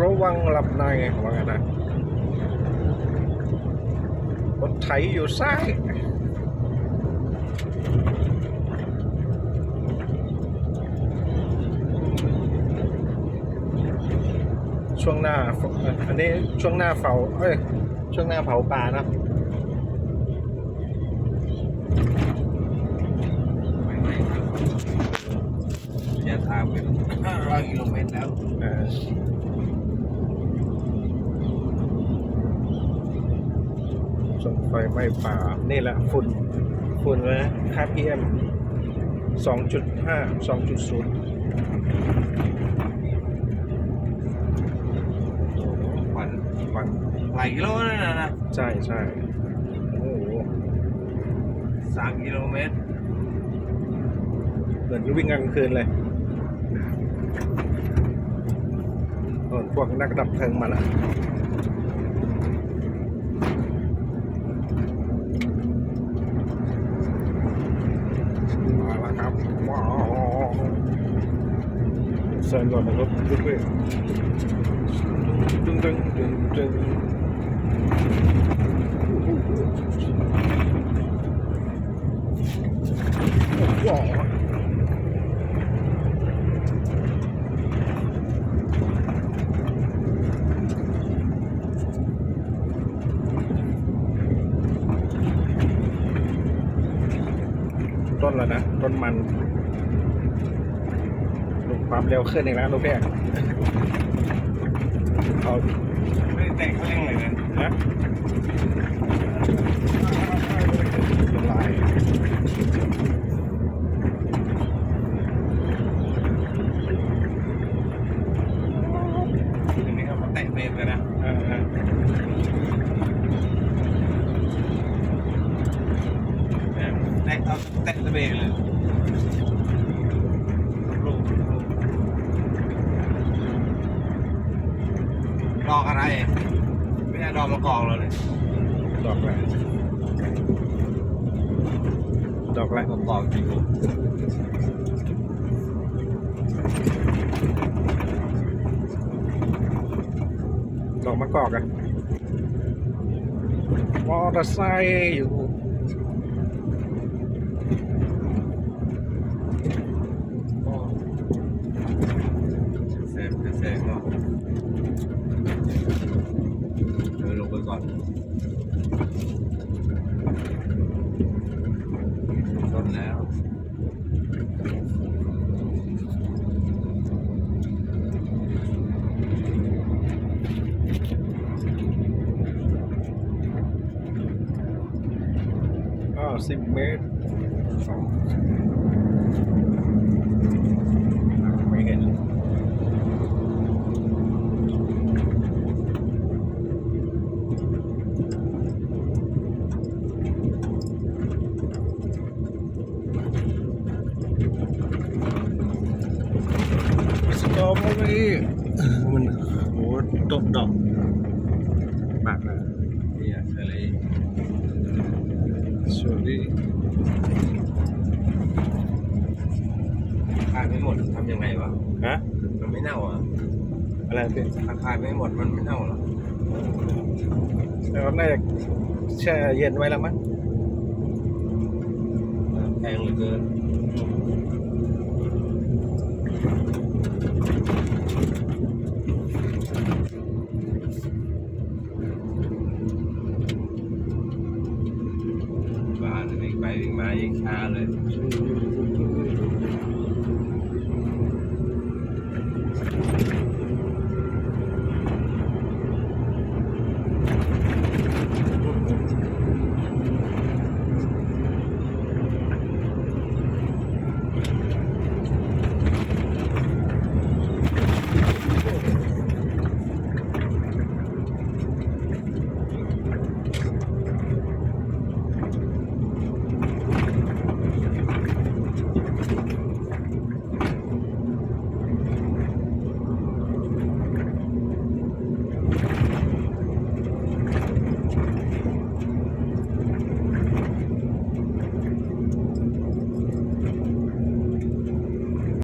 ระวังหลับในว่างั้นนะรถไถอยู่ซ้ายช่วงหน้าฝเอ่ออันนี้ช่วงหน้าเผาเอ้ย ช่วงหน้าเผาปลานะไม่ไม่ครับระยะทางเป็น500กิโลเมตรแล้ว เออส่งไฟไหม้ป่า นี่แหละฝุ่น ฝุ่นนะค่า PM 2.5 2.0ควันควันหลายกิโลนั่นนะนะใช่ใช่โอ้โหสามกิโลเมตร เหมือนวิ่งกลางคืนเลยโน่นพวกนักดับเพลิงมาแล้วมาแล้วครับ ว้าว เซิร์นก่อนนะครับเพื่อน ความเร็วขึ้นอีกแล้วลูกเนี่ยเอาไม่ได้แตะเขาเร่งเลยนะนะเป็นลายทีนี้เขาก็แตะเบรกเลยนะอ่าอ่าแตะเอาแตะเบรกเลยลูกด อกอะไร ไม่ใช่ดอกมะกอกเลย ดอกแรกดอกแรกมะกอกจริงดอกมะกอกอะมอเตอร์ไซค์อยู่ เซฟเซฟเนาะเดินลงไปก่อนชนแล้ว อ้าวสิบเมตรไม่เห็นสตรอเบอรี่มันโหต้นดอกมากเลยเนี่ยเชอรี่สวัสดีขายไม่หมดทำยังไงวะฮะมันไม่เน่าอะอะไรพี่ถ้าขายไม่หมดมันไม่เน่าหรอแล้วน่าจะแช่เย็นไว้แล้วมั้งแพงเหลือเกิน Amen.